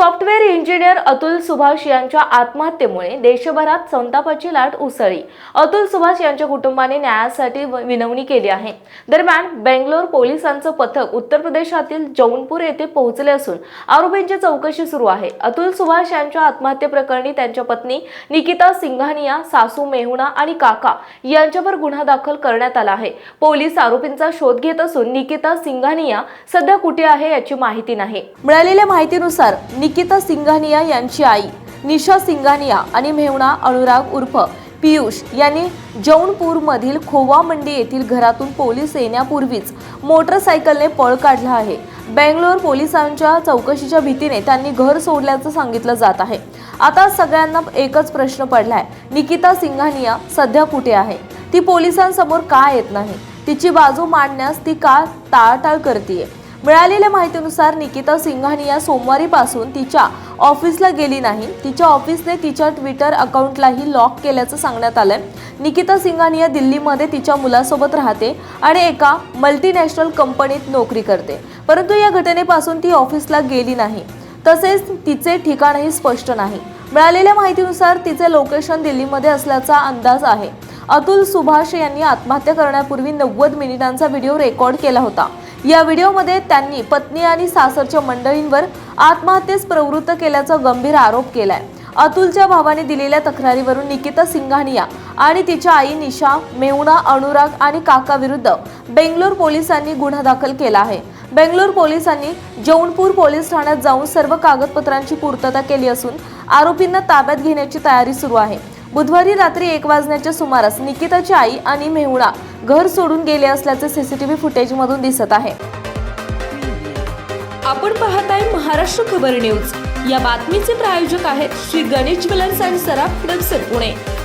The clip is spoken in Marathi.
सॉफ्टवेअर इंजिनियर अतुल सुभाष यांच्या आत्महत्येमुळे देशभरात संतापाची लाट उसळली. अतुल सुभाष यांच्या कुटुंबाने न्यायासाठी विनवणी केली आहे. दरम्यान बेंगलोर पोलिसांचं पथक उत्तर प्रदेशातील जौनपूर येथे पोहोचले असून आरोपींची चौकशी सुरू आहे. अतुल सुभाष यांच्या आत्महत्येप्रकरणी त्यांच्या पत्नी निकिता सिंघानिया सासू मेहुणा आणि काका यांच्यावर गुन्हा दाखल करण्यात आला आहे. पोलीस आरोपींचा शोध घेत असून निकिता सिंघानिया सध्या कुठे आहे याची माहिती नाही. मिळालेल्या माहितीनुसार निकिता सिंघानिया यांची आई निशा सिंघानिया आणि मेहुणा अनुराग उर्फ पियुष यांनी जौनपूरमधील खोवा मंडी येथील घरातून पोलीस येण्यापूर्वीच मोटरसायकलने पळ काढला आहे. बेंगलोर पोलिसांच्या चौकशीच्या भीतीने त्यांनी घर सोडल्याचं सांगितलं जात आहे. आता सगळ्यांना एकच प्रश्न पडलाय. निकिता सिंघानिया सध्या कुठे आहे? ती पोलिसांसमोर का येत नाही? तिची बाजू मांडण्यास ती का टाळाटाळ करतीये? मिळालेल्या माहितीनुसार निकिता सिंघानिया सोमवारीपासून तिच्या ऑफिसला गेली नाही. तिच्या ऑफिसने तिच्या ट्विटर अकाउंटलाही लॉक केल्याचं सांगण्यात आलंय. निकिता सिंघानिया दिल्लीमध्ये तिच्या मुलासोबत राहते आणि एका मल्टीनॅशनल कंपनीत नोकरी करते. परंतु या घटनेपासून ती ऑफिसला गेली नाही. तसेच तिचे ठिकाणही स्पष्ट नाही. मिळालेल्या माहितीनुसार तिचे लोकेशन दिल्लीमध्ये असल्याचा अंदाज आहे. अतुल सुभाष यांनी आत्महत्या करण्यापूर्वी नव्वद मिनिटांचा व्हिडिओ रेकॉर्ड केला होता. या व्हिडिओमध्ये त्यांनी पत्नी आणि सासरच्या मंडळींवर आत्महत्येस प्रवृत्त केल्याचा गंभीर आरोप केलाय. अतुलच्या भावाने दिलेल्या तक्रारीवरून निकिता सिंघानिया आणि तिच्या आई निशा मेहुणा अनुराग आणि काका विरुद्ध बेंगलोर पोलिसांनी गुन्हा दाखल केला आहे. बेंगलोर पोलिसांनी जौनपूर पोलीस ठाण्यात जाऊन सर्व कागदपत्रांची पूर्तता केली असून आरोपींना ताब्यात घेण्याची तयारी सुरू आहे. बुधवारी रात्री एक वाजण्याच्या सुमारास निकिताची आई आणि मेहुणा घर सोडून गेले असल्याचे सीसीटीव्ही फुटेजमधून दिसत आहे. आपण पाहताय महाराष्ट्र खबर न्यूज. या बातमीचे प्रायोजक आहेत श्री गणेश ज्वेलर्स अँड सराफ हडपसर पुणे.